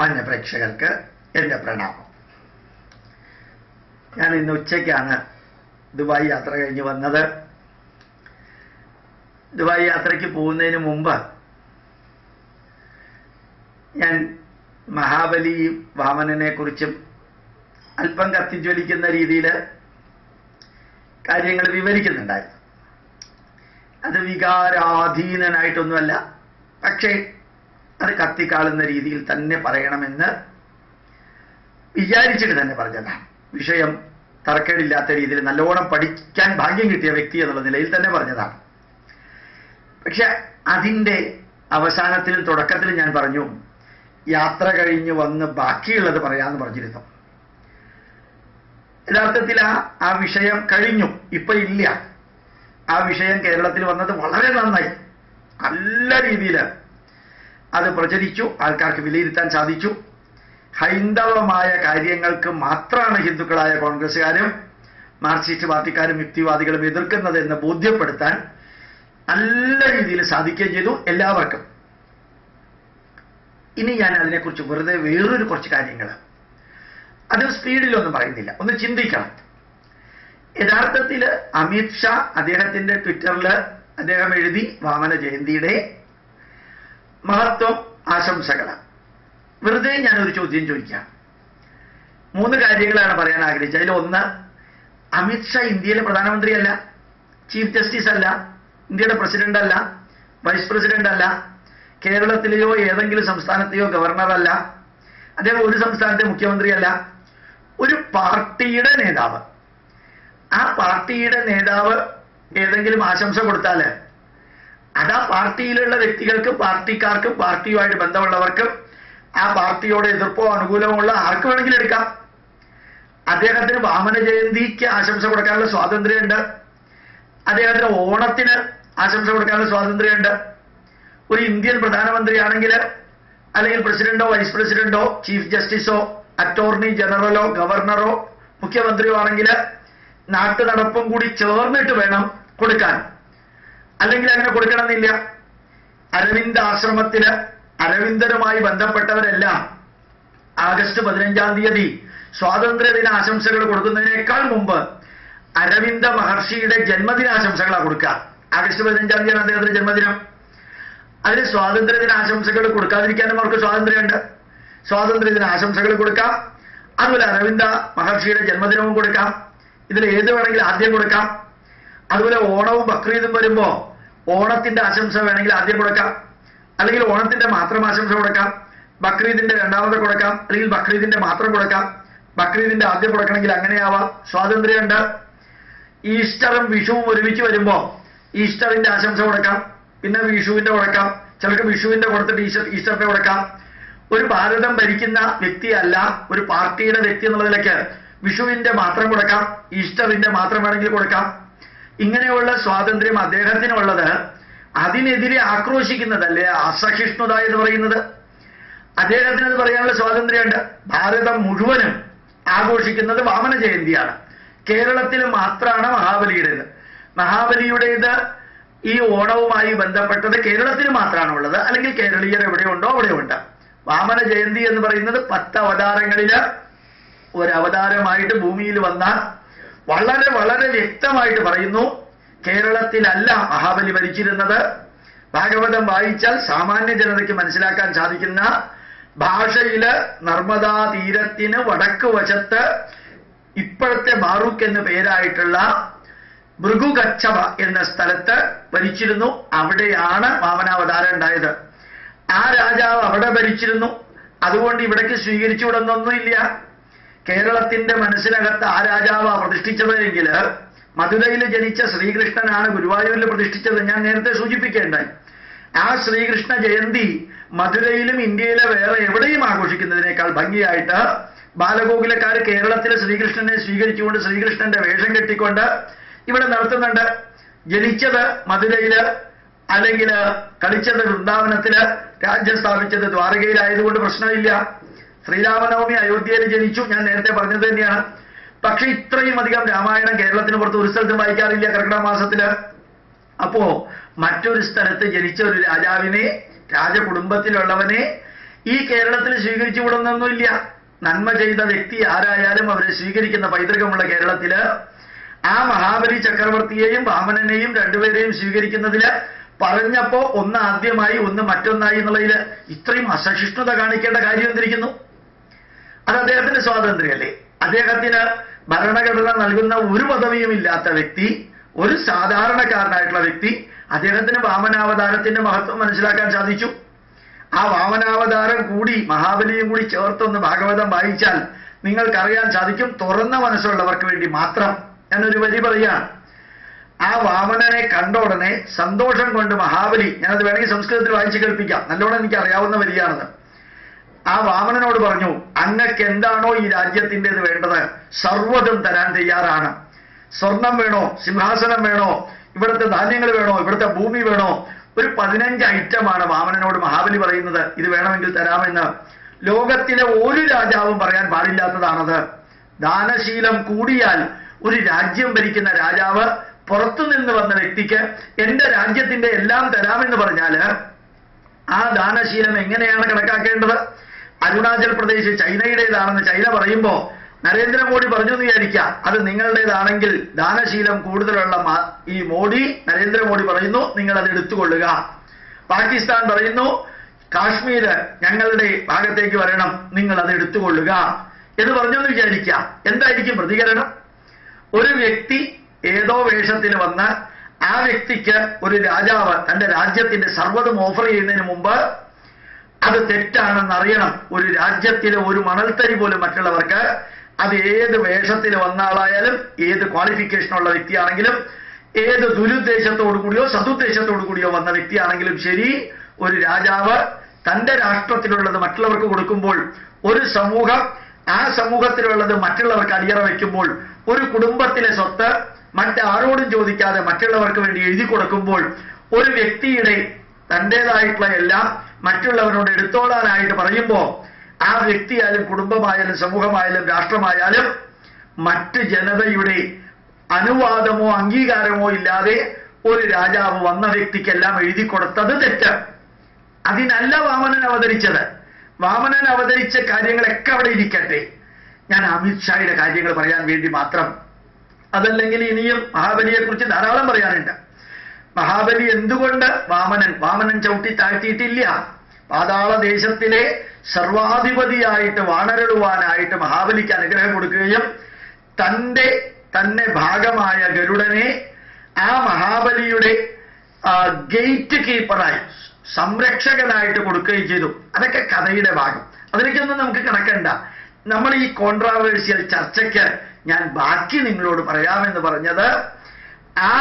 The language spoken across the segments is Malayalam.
മാന്യ പ്രേക്ഷകർക്ക് എന്റെ പ്രണാമം. ഞാൻ ഇന്ന് ഉച്ചയ്ക്കാണ് ദുബായ് യാത്ര കഴിഞ്ഞ് വന്നത്. ദുബായ് യാത്രയ്ക്ക് പോകുന്നതിന് മുമ്പ് ഞാൻ മഹാബലി വാമനനെ കുറിച്ചും അല്പം കത്തിജ്വലിക്കുന്ന രീതിയിൽ കാര്യങ്ങൾ വിവരിക്കുന്നുണ്ടായിരുന്നു. അത് വികാരാധീനനായിട്ടൊന്നുമല്ല പക്ഷേ അത് കത്തിക്കാളുന്ന രീതിയിൽ തന്നെ പറയണമെന്ന് വിചാരിച്ചിട്ട് തന്നെ പറഞ്ഞതാണ് വിഷയം തർക്കേടില്ലാത്ത രീതിയിൽ നല്ലോണം പഠിക്കാൻ ഭാഗ്യം കിട്ടിയ വ്യക്തി എന്നുള്ള നിലയിൽ തന്നെ പറഞ്ഞതാണ് പക്ഷെ അതിന്റെ അവസാനത്തിലും തുടക്കത്തിലും ഞാൻ പറഞ്ഞു യാത്ര കഴിഞ്ഞ് വന്ന് ബാക്കിയുള്ളത് പറയാമെന്ന് പറഞ്ഞിരുന്നു. യഥാർത്ഥത്തിൽ ആ ആ വിഷയം കഴിഞ്ഞു. ഇപ്പൊ ഇല്ല. ആ വിഷയം കേരളത്തിൽ വന്നത് വളരെ നന്നായി. നല്ല രീതിയിൽ അത് പ്രചരിച്ചു ആൾക്കാർക്ക് വിലയിരുത്താൻ സാധിച്ചു. ഹൈന്ദവമായ കാര്യങ്ങൾക്ക് മാത്രമാണ് ഹിന്ദുക്കളായ കോൺഗ്രസ്സുകാരും മാർക്സിസ്റ്റ് പാർട്ടിക്കാരും യുക്തിവാദികളും എതിർക്കുന്നത് എന്ന് ബോധ്യപ്പെടുത്താൻ നല്ല രീതിയിൽ സാധിക്കുകയും ചെയ്തു എല്ലാവർക്കും. ഇനി ഞാൻ അതിനെക്കുറിച്ച് വെറുതെ വേറൊരു കുറച്ച് കാര്യങ്ങൾ. അത് സ്പീഡിലൊന്നും പറയുന്നില്ല. ഒന്ന് ചിന്തിക്കണം. യഥാർത്ഥത്തിൽ അമിത് ഷാ അദ്ദേഹത്തിന്റെ ട്വിറ്ററിൽ അദ്ദേഹം എഴുതി വാമന ജയന്തിയുടെ മഹത്വം ആശംസകളാണ് വെറുതെ ഞാനൊരു ചോദ്യം ചോദിക്കാം. മൂന്ന് കാര്യങ്ങളാണ് പറയാൻ ആഗ്രഹിച്ചത്. അതിൽ ഒന്ന് അമിത്ഷാ ഇന്ത്യയിലെ പ്രധാനമന്ത്രിയല്ല ചീഫ് ജസ്റ്റിസ് അല്ല ഇന്ത്യയുടെ പ്രസിഡന്റ് അല്ല വൈസ് പ്രസിഡന്റ് അല്ല കേരളത്തിലെയോ ഏതെങ്കിലും സംസ്ഥാനത്തെയോ ഗവർണർ അല്ല അദ്ദേഹം ഒരു സംസ്ഥാനത്തെ മുഖ്യമന്ത്രിയല്ല ഒരു പാർട്ടിയുടെ നേതാവ്. ആ പാർട്ടിയുടെ നേതാവ് ഏതെങ്കിലും ആശംസ കൊടുത്താൽ അത് ആ പാർട്ടിയിലുള്ള വ്യക്തികൾക്കും പാർട്ടിക്കാർക്കും പാർട്ടിയുമായിട്ട് ബന്ധമുള്ളവർക്കും ആ പാർട്ടിയോട് എതിർപ്പോ അനുകൂലമോ ഉള്ള ആർക്ക് വേണമെങ്കിലും എടുക്കാം. അദ്ദേഹത്തിന് വാമന ജയന്തിക്ക് ആശംസ കൊടുക്കാനുള്ള സ്വാതന്ത്ര്യമുണ്ട്. അദ്ദേഹത്തിന് ഓണത്തിന് ആശംസ കൊടുക്കാനുള്ള സ്വാതന്ത്ര്യമുണ്ട്. ഒരു ഇന്ത്യൻ പ്രധാനമന്ത്രിയാണെങ്കിൽ അല്ലെങ്കിൽ പ്രസിഡന്റോ വൈസ് പ്രസിഡന്റോ ചീഫ് ജസ്റ്റിസോ അറ്റോർണി ജനറലോ ഗവർണറോ മുഖ്യമന്ത്രിയോ ആണെങ്കിൽ നാട്ടു നടപ്പും കൂടി ചേർന്നിട്ട് വേണം കൊടുക്കാൻ. അല്ലെങ്കിൽ അങ്ങനെ കൊടുക്കണമെന്നില്ല. അരവിന്ദ് ആശ്രമത്തിൽ അരവിന്ദരുമായി ബന്ധപ്പെട്ടവരെല്ലാം ആഗസ്റ്റ് പതിനഞ്ചാം തീയതി സ്വാതന്ത്ര്യ ദിനാശംസകൾ കൊടുക്കുന്നതിനേക്കാൾ മുമ്പ് അരവിന്ദ മഹർഷിയുടെ ജന്മദിനാശംസകളാണ് കൊടുക്കുക ആഗസ്റ്റ് പതിനഞ്ചാം തീയതിയാണ് അദ്ദേഹത്തിന്റെ ജന്മദിനം. അതിന് സ്വാതന്ത്ര്യ ദിനാശംസകൾ കൊടുക്കാതിരിക്കാനും അവർക്ക് സ്വാതന്ത്ര്യമുണ്ട്. സ്വാതന്ത്ര്യ ആശംസകൾ കൊടുക്കാം. അതുപോലെ അരവിന്ദ മഹർഷിയുടെ ജന്മദിനവും കൊടുക്കാം. ഇതിൽ ഏത് വേണമെങ്കിലും ആദ്യം കൊടുക്കാം. അതുപോലെ ഓണവും ബക്രീദും വരുമ്പോ ഓണത്തിന്റെ ആശംസ വേണമെങ്കിൽ ആദ്യം കൊടുക്കാം. അല്ലെങ്കിൽ ഓണത്തിന്റെ മാത്രം ആശംസ കൊടുക്കാം. ബക്രീദിന്റെ രണ്ടാമത്തെ കൊടുക്കാം. അല്ലെങ്കിൽ ബക്രീദിന്റെ മാത്രം കൊടുക്കാം. ബക്രീദിന്റെ ആദ്യം കൊടുക്കണമെങ്കിൽ അങ്ങനെയാവാം. സ്വാതന്ത്ര്യമുണ്ട്. ഈസ്റ്ററും വിഷുവും ഒരുമിച്ച് വരുമ്പോ ഈസ്റ്ററിന്റെ ആശംസ കൊടുക്കാം. പിന്നെ വിഷുവിന്റെ കൊടുക്കാം. ചിലർക്ക് വിഷുവിന്റെ കൊടുത്തിട്ട് ഈസ്റ്റർ ഈസ്റ്ററിന്റെ കൊടുക്കാം. ഒരു ഭാരതം ഭരിക്കുന്ന വ്യക്തിയല്ല ഒരു പാർട്ടിയുടെ വ്യക്തി എന്നുള്ളതിലൊക്കെ വിഷുവിന്റെ മാത്രം കൊടുക്കാം. ഈസ്റ്ററിന്റെ മാത്രം വേണമെങ്കിൽ കൊടുക്കാം. ഇങ്ങനെയുള്ള സ്വാതന്ത്ര്യം അദ്ദേഹത്തിനുള്ളത് അതിനെതിരെ ആക്രോശിക്കുന്നതല്ലേ? അസഹിഷ്ണുത എന്ന് പറയുന്നത്. അദ്ദേഹത്തിന് അത് പറയാനുള്ള സ്വാതന്ത്ര്യമുണ്ട്. ഭാരതം മുഴുവനും ആഘോഷിക്കുന്നത് വാമന ജയന്തിയാണ്. കേരളത്തിൽ മാത്രമാണ് മഹാബലിയുടേത്. മഹാബലിയുടേത് ഈ ഓണവുമായി ബന്ധപ്പെട്ടത് കേരളത്തിൽ മാത്രമാണ് ഉള്ളത് അല്ലെങ്കിൽ കേരളീയർ എവിടെയുണ്ടോ അവിടെയുണ്ട്. വാമന ജയന്തി എന്ന് പറയുന്നത് പത്ത് അവതാരങ്ങളിൽ ഒരു അവതാരമായിട്ട് ഭൂമിയിൽ വന്ന വളരെ വളരെ വ്യക്തമായിട്ട് പറയുന്നു. കേരളത്തിലല്ല മഹാബലി ഭരിച്ചിരുന്നത്. ഭാഗവതം വായിച്ചാൽ സാമാന്യ ജനതയ്ക്ക് മനസ്സിലാക്കാൻ സാധിക്കുന്ന ഭാഷയിൽ നർമ്മദാ തീരത്തിന് വടക്ക് വശത്ത് ഇപ്പോഴത്തെ ബാറൂഖ് എന്ന് പേരായിട്ടുള്ള മൃഗുകച്ചവ എന്ന സ്ഥലത്ത് ഭരിച്ചിരുന്നു. അവിടെയാണ് വാമനാവതാരം ഉണ്ടായത്. ആ രാജാവ് അവിടെ ഭരിച്ചിരുന്നു. അതുകൊണ്ട് ഇവിടേക്ക് സ്വീകരിച്ചുവിടുന്നൊന്നുമില്ല. കേരളത്തിന്റെ മനസ്സിനകത്ത് ആ രാജാവ് പ്രതിഷ്ഠിച്ചത് മധുരയിൽ ജനിച്ച ശ്രീകൃഷ്ണനാണ് ഗുരുവായൂരിൽ പ്രതിഷ്ഠിച്ചത്. ഞാൻ നേരത്തെ സൂചിപ്പിക്കേണ്ടായി ആ ശ്രീകൃഷ്ണ ജയന്തി മധുരയിലും ഇന്ത്യയിലെ വേറെ എവിടെയും ആഘോഷിക്കുന്നതിനേക്കാൾ ഭംഗിയായിട്ട് ബാലഗോകുലക്കാർ കേരളത്തിലെ ശ്രീകൃഷ്ണനെ സ്വീകരിച്ചുകൊണ്ട് ശ്രീകൃഷ്ണന്റെ വേഷം കെട്ടിക്കൊണ്ട് ഇവിടെ നടത്തുന്നുണ്ട്. ജനിച്ചത് മധുരയിൽ അല്ലെങ്കിൽ കളിച്ചത് വൃന്ദാവനത്തിൽ രാജ്യം സ്ഥാപിച്ചത് ദ്വാരകയിലായതുകൊണ്ട് പ്രശ്നമില്ല. ശ്രീരാമനവമി അയോധ്യയിൽ ജനിച്ചു. ഞാൻ നേരത്തെ പറഞ്ഞത് തന്നെയാണ്. പക്ഷെ ഇത്രയും അധികം രാമായണം കേരളത്തിന് പുറത്ത് ഒരു സ്ഥലത്തും വായിക്കാറില്ല കർക്കിടക മാസത്തിൽ. അപ്പോ മറ്റൊരു സ്ഥലത്ത് ജനിച്ച ഒരു രാജാവിനെ രാജകുടുംബത്തിലുള്ളവനെ ഈ കേരളത്തിൽ സ്വീകരിച്ചു വിടുന്നൊന്നുമില്ല നന്മ ചെയ്ത വ്യക്തി ആരായാലും അവരെ സ്വീകരിക്കുന്ന പൈതൃകമുള്ള കേരളത്തിൽ ആ മഹാബലി ചക്രവർത്തിയെയും വാമനനെയും രണ്ടുപേരെയും സ്വീകരിക്കുന്നതിൽ പറഞ്ഞപ്പോ ഒന്ന് ആദ്യമായി ഒന്ന് മറ്റൊന്നായി എന്നുള്ളതിൽ ഇത്രയും അസഹിഷ്ണുത കാണിക്കേണ്ട കാര്യം എന്തിരിക്കുന്നു? അത് അദ്ദേഹത്തിന്റെ സ്വാതന്ത്ര്യമല്ലേ അദ്ദേഹത്തിന് ഭരണഘടന നൽകുന്ന ഒരു പദവിയും ഇല്ലാത്ത വ്യക്തി ഒരു സാധാരണക്കാരനായിട്ടുള്ള വ്യക്തി അദ്ദേഹത്തിന് വാമനാവതാരത്തിന്റെ മഹത്വം മനസ്സിലാക്കാൻ സാധിച്ചു. ആ വാമനാവതാരം കൂടി മഹാബലിയും കൂടി ചേർത്തൊന്ന് ഭാഗവതം വായിച്ചാൽ നിങ്ങൾക്കറിയാൻ സാധിക്കും തുറന്ന മനസ്സുള്ളവർക്ക് വേണ്ടി മാത്രം എന്നൊരു വരി പറയാണ് ആ വാമനനെ കണ്ട ഉടനെ സന്തോഷം കൊണ്ട് മഹാബലി ഞാനത് വേണമെങ്കിൽ സംസ്കൃതത്തിൽ വായിച്ചു കേൾപ്പിക്കാം. നല്ലോണം എനിക്ക് അറിയാവുന്ന വരിയാണത്. ആ വാമനനോട് പറഞ്ഞു അങ്ങക്ക് എന്താണോ ഈ രാജ്യത്തിന്റെത് വേണ്ടത്? സർവതും തരാൻ തയ്യാറാണ്. സ്വർണം വേണോ? സിംഹാസനം വേണോ? ഇവിടുത്തെ ധാന്യങ്ങൾ വേണോ? ഇവിടുത്തെ ഭൂമി വേണോ? ഒരു പതിനഞ്ച് ഐറ്റമാണ് വാമനനോട് മഹാബലി പറയുന്നത്. ഇത് വേണമെങ്കിൽ തരാമെന്ന്. ലോകത്തിലെ ഒരു രാജാവും പറയാൻ പാടില്ലാത്തതാണത്. ദാനശീലം കൂടിയാൽ ഒരു രാജ്യം ഭരിക്കുന്ന രാജാവ് പുറത്തു നിന്ന് വന്ന വ്യക്തിക്ക് എന്റെ രാജ്യത്തിന്റെ എല്ലാം തരാമെന്ന് പറഞ്ഞാൽ ആ ദാനശീലം എങ്ങനെയാണ് കണക്കാക്കേണ്ടത്? അരുണാചൽ പ്രദേശ് ചൈനയുടേതാണെന്ന് ചൈന പറയുമ്പോ നരേന്ദ്രമോദി പറഞ്ഞു എന്ന് വിചാരിക്കുക. അത് നിങ്ങളുടേതാണെങ്കിൽ ദാനശീലം കൂടുതലുള്ള ഈ മോഡി നരേന്ദ്രമോദി പറയുന്നു നിങ്ങൾ അത് എടുത്തുകൊള്ളുക. പാകിസ്ഥാൻ പറയുന്നു കാശ്മീർ ഞങ്ങളുടെ ഭാഗത്തേക്ക് വരണം നിങ്ങൾ അത് എടുത്തുകൊള്ളുക. എന്ന് പറഞ്ഞു എന്ന് വിചാരിക്കുക. എന്തായിരിക്കും പ്രതികരണം? ഒരു വ്യക്തി ഏതോ വേഷത്തിൽ വന്ന് ആ വ്യക്തിക്ക് ഒരു രാജാവ് തന്റെ രാജ്യത്തിന്റെ സർവതും ഓഫർ ചെയ്യുന്നതിന് മുമ്പ് അത് തെറ്റാണെന്ന് അറിയണം. ഒരു രാജ്യത്തിലെ ഒരു മണൽത്തരി പോലും മറ്റുള്ളവർക്ക് അത് ഏത് വേഷത്തിൽ വന്ന ആളായാലും ഏത് ക്വാളിഫിക്കേഷൻ ഉള്ള വ്യക്തിയാണെങ്കിലും ഏത് ദുരുദ്ദേശത്തോടു കൂടിയോ സതുദ്ദേശത്തോടു കൂടിയോ വന്ന വ്യക്തിയാണെങ്കിലും ശരി ഒരു രാജാവ് തന്റെ രാഷ്ട്രത്തിലുള്ളത് മറ്റുള്ളവർക്ക് കൊടുക്കുമ്പോൾ ഒരു സമൂഹം ആ സമൂഹത്തിലുള്ളത് മറ്റുള്ളവർക്ക് അടിയറ വയ്ക്കുമ്പോൾ ഒരു കുടുംബത്തിലെ സ്വത്ത് മറ്റാരോടും ചോദിക്കാതെ മറ്റുള്ളവർക്ക് വേണ്ടി എഴുതി കൊടുക്കുമ്പോൾ ഒരു വ്യക്തിയുടെ തന്റെതായിട്ടുള്ള എല്ലാം മറ്റുള്ളവരോട് എടുത്തോളാനായിട്ട് പറയുമ്പോൾ ആ വ്യക്തിയായാലും കുടുംബമായാലും സമൂഹമായാലും രാഷ്ട്രമായാലും മറ്റ് ജനതയുടെ അനുവാദമോ അംഗീകാരമോ ഇല്ലാതെ ഒരു രാജാവ് വന്ന വ്യക്തിക്കെല്ലാം എഴുതി കൊടുത്തത് തെറ്റ്. അതിനല്ല വാമനൻ അവതരിച്ചത്. വാമനൻ അവതരിച്ച കാര്യങ്ങളൊക്കെ അവിടെ ഇരിക്കട്ടെ. ഞാൻ അമിത്ഷായുടെ കാര്യങ്ങൾ പറയാൻ വേണ്ടി മാത്രം. അതല്ലെങ്കിൽ ഇനിയും മഹാബലിയെ കുറിച്ച് ധാരാളം പറയാനുണ്ട്. മഹാബലി എന്തുകൊണ്ട് വാമനൻ വാമനൻ ചവിട്ടി താഴ്ത്തിയിട്ടില്ല? പാതാള ദേശത്തിലെ സർവാധിപതിയായിട്ട് വാണരളുവാനായിട്ട് മഹാബലിക്ക് അനുഗ്രഹം കൊടുക്കുകയും തന്റെ തന്നെ ഭാഗമായ ഗരുഡനെ ആ മഹാബലിയുടെ ഗേറ്റ് കീപ്പറായി സംരക്ഷകനായിട്ട് കൊടുക്കുകയും ചെയ്തു. അതൊക്കെ കഥയുടെ ഭാഗം. അതിലേക്കൊന്നും നമുക്ക് കണക്കണ്ട. നമ്മൾ ഈ കോൺട്രാവേഴ്സ്യൽ ചർച്ചയ്ക്ക് ഞാൻ ബാക്കി നിങ്ങളോട് പറയാമെന്ന് പറഞ്ഞത് ആ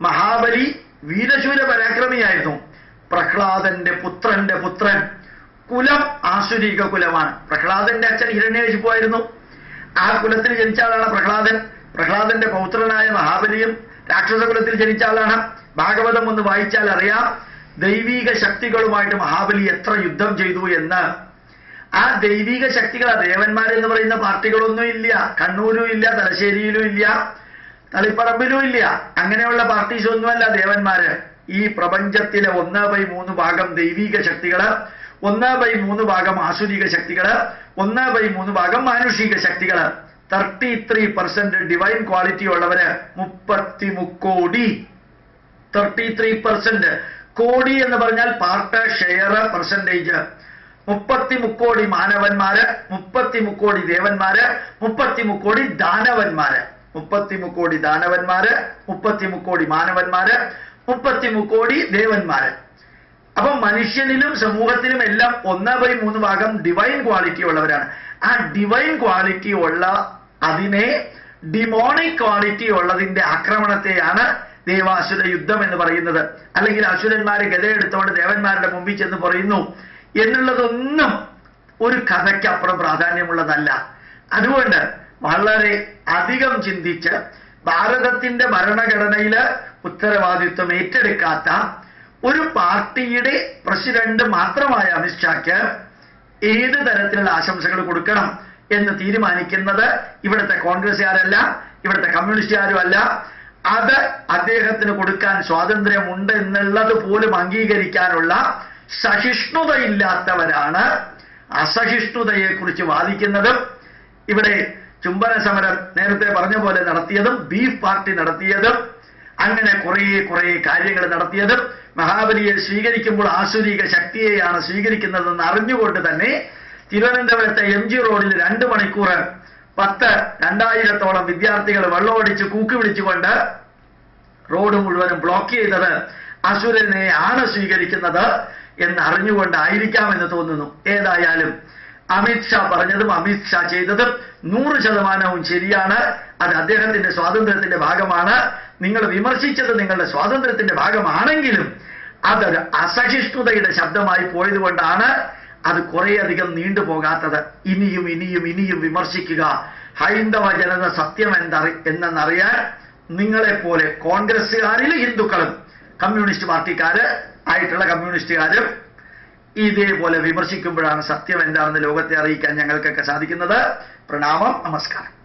മഹാബലി വീരശൂര പരാക്രമിയായിരുന്നു. പ്രഹ്ലാദന്റെ പുത്രന്റെ പുത്രൻ കുലം ആസുരിക കുലമാണ്. പ്രഹ്ലാദന്റെ അച്ഛൻ ഹിരണ്യകശിപ്പുമായിരുന്നു ആ കുലത്തിൽ ജനിച്ച ആളാണ് പ്രഹ്ലാദൻ. പ്രഹ്ലാദന്റെ പൗത്രനായ മഹാബലിയും രാക്ഷസ കുലത്തിൽ ജനിച്ച ആളാണ്. ഭാഗവതം ഒന്ന് വായിച്ചാൽ അറിയാം. ദൈവീക ശക്തികളുമായിട്ട് മഹാബലി എത്ര യുദ്ധം ചെയ്തു എന്ന്. ആ ദൈവീക ശക്തികൾ ദേവന്മാരെന്ന് പറയുന്ന പാർട്ടികളൊന്നും ഇല്ല. കണ്ണൂരും ഇല്ല തലശ്ശേരിയിലും ഇല്ല. തളിപ്പറമ്പിലും ഇല്ല. അങ്ങനെയുള്ള പാർട്ടീസ് ഒന്നുമല്ല ദേവന്മാര്. ഈ പ്രപഞ്ചത്തിലെ ഒന്ന് ബൈ മൂന്ന് ഭാഗം ദൈവിക ശക്തികൾ ഒന്ന് ബൈ മൂന്ന് ഭാഗം ആസുരിക ശക്തികൾ ഒന്ന് ബൈ മൂന്ന് ഭാഗം മാനുഷിക ശക്തികൾ. Thirty three percent divine quality ഉള്ളവര് മുപ്പത്തി മുക്കോടി തേർട്ടി ത്രീ പെർസെന്റ് കോടി എന്ന് പറഞ്ഞാൽ പാർട്ട് ഷെയർ പെർസെന്റേജ് മുപ്പത്തി മുക്കോടി മാനവന്മാര് മുപ്പത്തി മുക്കോടി ദേവന്മാര് മുപ്പത്തി മുക്കോടി ദാനവന്മാര്. മുപ്പത്തി മുക്കോടി ദാനവന്മാര് മുപ്പത്തി മുക്കോടി മാനവന്മാര് മുപ്പത്തി മുക്കോടി ദേവന്മാര്. അപ്പൊ മനുഷ്യനിലും സമൂഹത്തിലും എല്ലാം ഒന്ന് ബൈ മൂന്ന് ഭാഗം ഡിവൈൻ ക്വാളിറ്റി ഉള്ളവരാണ്. ആ ഡിവൈൻ ക്വാളിറ്റി ഉള്ള അതിനെ ഡിമോണിക് ക്വാളിറ്റി ഉള്ളതിന്റെ ആക്രമണത്തെയാണ് ദേവാസുര യുദ്ധം എന്ന് പറയുന്നത്. അല്ലെങ്കിൽ അസുരന്മാരെ ഗതയെടുത്തോണ്ട് ദേവന്മാരുടെ മുമ്പിൽ ചെന്ന് പറയുന്നു എന്നുള്ളതൊന്നും ഒരു കഥയ്ക്കപ്പുറം പ്രാധാന്യമുള്ളതല്ല. അതുകൊണ്ട് വളരെ അധികം ചിന്തിച്ച് ഭാരതത്തിന്റെ ഭരണഘടനയിൽ ഉത്തരവാദിത്വം ഏറ്റെടുക്കാത്ത ഒരു പാർട്ടിയുടെ പ്രസിഡന്റ് മാത്രമായ അമിത്ഷാക്ക് ഏത് തരത്തിലുള്ള ആശംസകൾ കൊടുക്കണം എന്ന് തീരുമാനിക്കുന്നത് ഇവിടുത്തെ കോൺഗ്രസ്സുകാരല്ല ഇവിടുത്തെ കമ്മ്യൂണിസ്റ്റുകാരും അല്ല. അത് അദ്ദേഹത്തിന് കൊടുക്കാൻ സ്വാതന്ത്ര്യമുണ്ട് എന്നുള്ളത് പോലും അംഗീകരിക്കാനുള്ള സഹിഷ്ണുതയില്ലാത്തവരാണ്. അസഹിഷ്ണുതയെക്കുറിച്ച് വാദിക്കുന്നതും ഇവിടെ ചുംബന സമരം നേരത്തെ പറഞ്ഞ പോലെ നടത്തിയതും ബീഫ് പാർട്ടി നടത്തിയതും അങ്ങനെ കുറേ കുറേ കാര്യങ്ങൾ നടത്തിയതും മഹാബലിയെ സ്വീകരിക്കുമ്പോൾ ആസുരിക ശക്തിയെയാണ് സ്വീകരിക്കുന്നതെന്ന് അറിഞ്ഞുകൊണ്ട് തന്നെ തിരുവനന്തപുരത്തെ എം ജി റോഡിൽ രണ്ട് മണിക്കൂർ പത്ത് രണ്ടായിരത്തോളം വിദ്യാർത്ഥികൾ വെള്ളമടിച്ച് കൂക്കി വിളിച്ചുകൊണ്ട് റോഡ് മുഴുവനും ബ്ലോക്ക് ചെയ്തത് അസുരനെ ആണ് സ്വീകരിക്കുന്നത് എന്ന് അറിഞ്ഞുകൊണ്ടായിരിക്കാമെന്ന് തോന്നുന്നു. ഏതായാലും അമിത് ഷാ പറഞ്ഞതും അമിത്ഷാ ചെയ്തതും നൂറ് ശതമാനവും ശരിയാണ്. അത് അദ്ദേഹത്തിന്റെ സ്വാതന്ത്ര്യത്തിന്റെ ഭാഗമാണ്. നിങ്ങൾ വിമർശിച്ചത് നിങ്ങളുടെ സ്വാതന്ത്ര്യത്തിന്റെ ഭാഗമാണെങ്കിലും അതൊരു അസഹിഷ്ണുതയുടെ ശബ്ദമായി പോയതുകൊണ്ടാണ് അത് കുറേയധികം നീണ്ടുപോകാത്തത്. ഇനിയും ഇനിയും ഇനിയും വിമർശിക്കുക. ഹൈന്ദവ ജനത സത്യം എന്തറി എന്നറിയാൻ നിങ്ങളെപ്പോലെ കോൺഗ്രസ്സുകാരിൽ ഹിന്ദുക്കളും കമ്മ്യൂണിസ്റ്റ് പാർട്ടിക്കാര് ആയിട്ടുള്ള കമ്മ്യൂണിസ്റ്റുകാരും ഇതേപോലെ വിമർശിക്കുമ്പോഴാണ് സത്യം എന്താണെന്ന് ലോകത്തെ അറിയിക്കാൻ ഞങ്ങൾക്കൊക്കെ സാധിക്കുന്നത്. പ്രണാമം നമസ്കാരം.